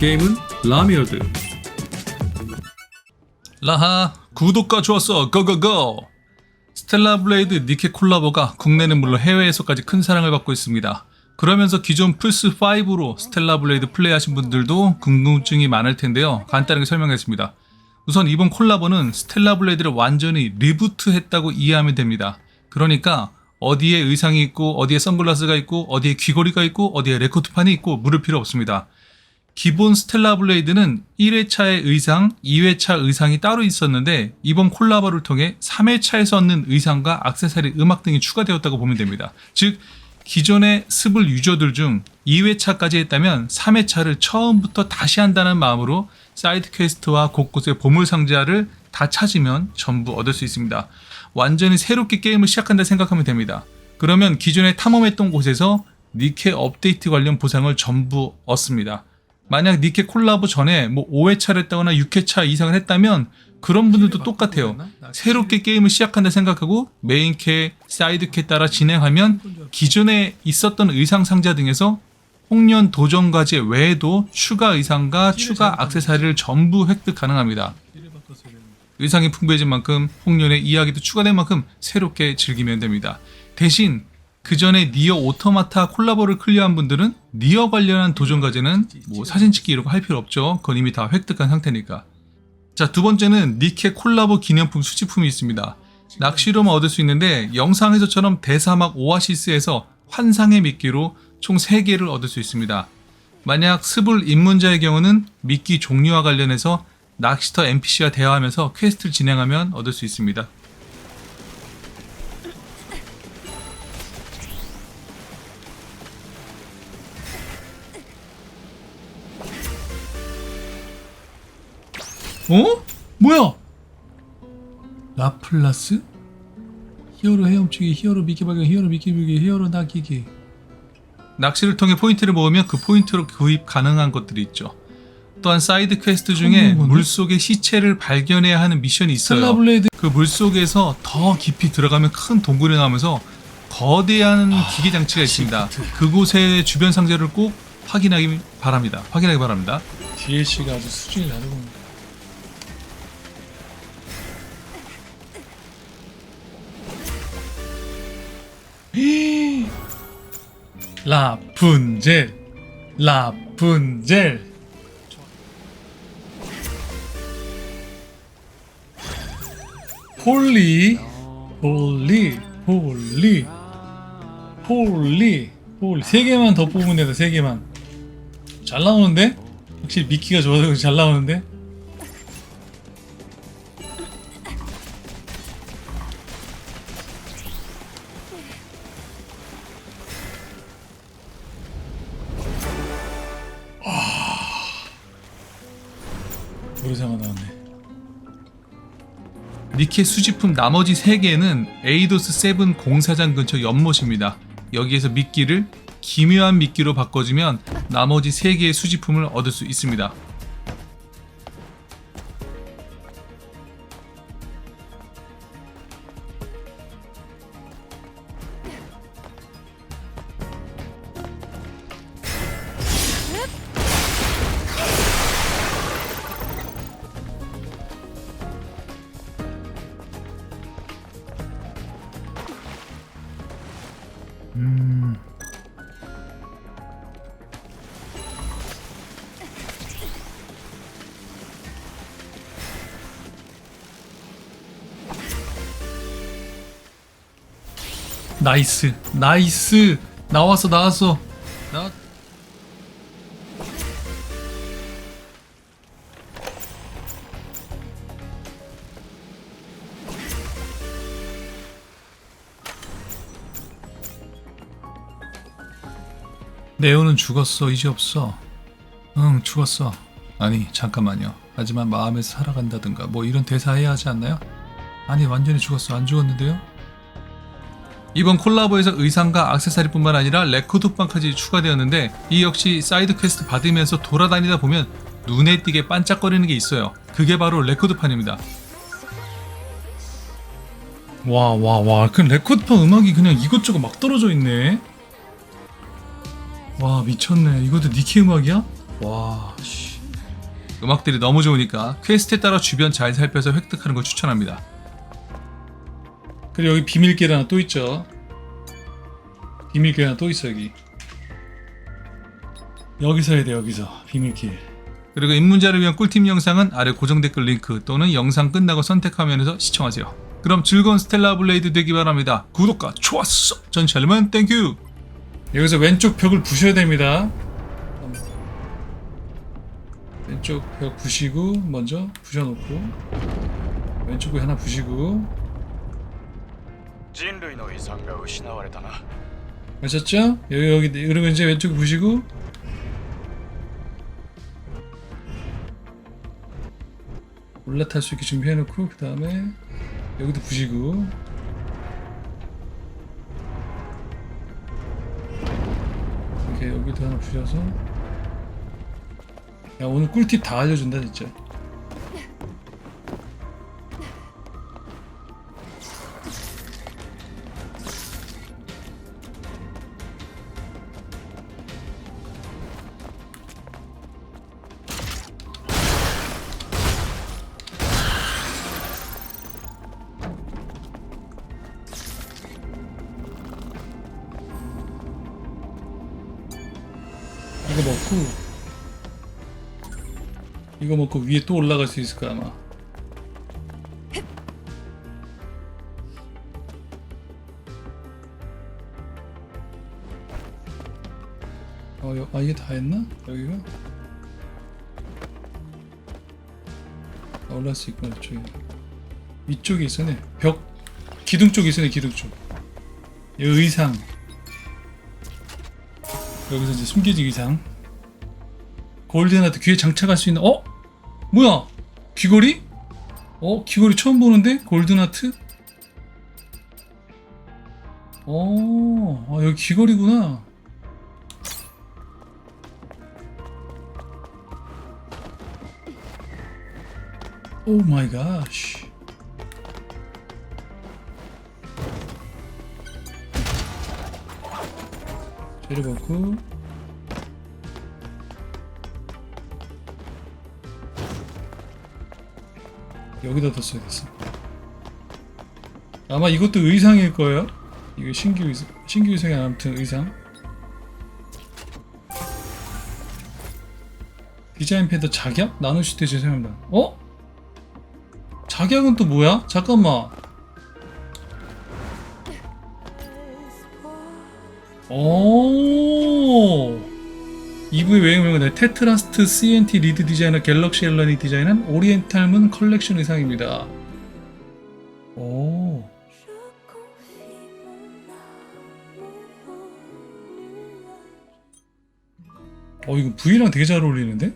게임은 라미어드. 라하 구독과 좋았어 고고고 스텔라 블레이드 니케 콜라보가 국내는 물론 해외에서까지 큰 사랑을 받고 있습니다. 그러면서 기존 플스5로 스텔라 블레이드 플레이하신 분들도 궁금증이 많을 텐데요. 간단하게 설명했습니다. 우선 이번 콜라보는 스텔라 블레이드를 완전히 리부트했다고 이해하면 됩니다. 그러니까 어디에 의상이 있고 어디에 선글라스가 있고 어디에 귀걸이가 있고 어디에 레코드판이 있고 물을 필요 없습니다. 기본 스텔라 블레이드는 1회차의 의상, 2회차 의상이 따로 있었는데 이번 콜라보를 통해 3회차에서 얻는 의상과 액세서리, 음악 등이 추가되었다고 보면 됩니다. 즉 기존의 스블 유저들 중 2회차까지 했다면 3회차를 처음부터 다시 한다는 마음으로 사이드 퀘스트와 곳곳의 보물 상자를 다 찾으면 전부 얻을 수 있습니다. 완전히 새롭게 게임을 시작한다 생각하면 됩니다. 그러면 기존에 탐험했던 곳에서 니케 업데이트 관련 보상을 전부 얻습니다. 만약 니케 콜라보 전에 뭐 5회차를 했다거나 6회차 이상을 했다면 그런 분들도 똑같아요. 새롭게 게임을 시작한다 생각하고 메인 캐, 사이드 캐 따라 진행하면 기존에 있었던 의상 상자 등에서 홍련 도전 과제 외에도 추가 의상과 추가 액세서리를 전부 획득 가능합니다. 의상이 풍부해진 만큼 홍련의 이야기도 추가된 만큼 새롭게 즐기면 됩니다. 대신 그 전에 니어 오토마타 콜라보를 클리어한 분들은 니어 관련한 도전 과제는 뭐 사진 찍기 이런 거 할 필요 없죠. 그건 이미 다 획득한 상태니까. 자, 두 번째는 니케 콜라보 기념품 수집품이 있습니다. 낚시로만 얻을 수 있는데 영상에서처럼 대사막 오아시스에서 환상의 미끼로 총 3개를 얻을 수 있습니다. 만약 스불 입문자의 경우는 미끼 종류와 관련해서 낚시터 NPC와 대화하면서 퀘스트를 진행하면 얻을 수 있습니다. 어? 뭐야? 라플라스? 히어로 헤엄치기, 히어로 미끼 발견, 히어로 미끼 밀기, 히어로 낚이기. 낚시를 통해 포인트를 모으면 그 포인트로 구입 가능한 것들이 있죠. 또한 사이드 퀘스트 중에 물속의 시체를 발견해야 하는 미션이 있어요. 그 물속에서 더 깊이 들어가면 큰 동굴이 나오면서 거대한 기계 장치가 있습니다. 그곳의 주변 상자를 꼭 확인하기 바랍니다. 확인하기 바랍니다. DLC가 아주 수준이 다르군. 라푼젤, 라푼젤. 폴리, 폴리, 폴리, 폴리, 폴리. 세 개만 더 뽑으면 되다. 세 개만. 잘 나오는데? 확실히 미끼가 좋아서 잘 나오는데? 노래사가 나왔네. 니케 수집품 나머지 3개는 에이도스 7 공사장 근처 연못입니다. 여기에서 미끼를 기묘한 미끼로 바꿔주면 나머지 3개의 수집품을 얻을 수 있습니다. 나이스, 나이스, 나왔어, 나왔어. 나 네오는 죽었어 이제 없어 응 죽었어 아니 잠깐만요 하지만 마음에서 살아간다든가 뭐 이런 대사 해야 하지 않나요? 아니 완전히 죽었어 안 죽었는데요? 이번 콜라보에서 의상과 액세서리뿐만 아니라 레코드판까지 추가되었는데 이 역시 사이드 퀘스트 받으면서 돌아다니다 보면 눈에 띄게 반짝거리는 게 있어요 그게 바로 레코드판입니다 와, 와, 와. 그 레코드판 음악이 그냥 이것저것 막 떨어져 있네. 와, 미쳤네. 이것도 니키 음악이야? 와, 씨. 음악들이 너무 좋으니까 퀘스트에 따라 주변 잘 살펴서 획득하는 걸 추천합니다. 그리고 여기 비밀길 하나 또 있죠. 비밀길 하나 또 있어 여기. 여기서 해야 돼 여기서 비밀길. 그리고 입문자를 위한 꿀팁 영상은 아래 고정 댓글 링크 또는 영상 끝나고 선택 화면에서 시청하세요. 그럼 즐거운 스텔라 블레이드 되기 바랍니다. 구독과 좋았어. 전 샬만 땡큐. 여기서 왼쪽 벽을 부셔야 됩니다. 왼쪽 벽 부시고 먼저 부셔놓고 왼쪽 벽 하나 부시고 人類の遺産が失われたな 아셨죠? 여기 여기 그리고 이제 왼쪽 부시고 올라탈 수 있게 준비해놓고 그 다음에 여기도 부시고 이렇게 여기도 하나 부셔서 야 오늘 꿀팁 다 알려준다 진짜 이거 먹고 이거 먹고 위에 또 올라갈 수 있을 거야 아마. 어, 여, 아 이게 다 했나? 여기가? 아, 올라갈 수 있구나 저쪽에. 위쪽에 있어네. 벽 기둥 쪽에 있어네 기둥 쪽. 의상 여기서 이제 숨겨진 의상 골든하트 귀에 장착할 수 있는 어? 뭐야 귀걸이? 어 귀걸이 처음 보는데 골든하트? 어 아, 여기 귀걸이구나 오 마이 갓 넣고. 여기다 뒀어야겠어. 아마 이것도 의상일 거예요? 이거 신규 의상 신규 의상이 아무튼 의상. 디자인 패드 작약? 나누실 때 죄송합니다. 어? 작약은 또 뭐야? 잠깐만. 오 2부의 외형명은 테트라스트 CNT 리드 디자이너 갤럭시 앨런이 디자인한 오리엔탈문 컬렉션 의상입니다. 오. 어 이거 V랑 되게 잘 어울리는데?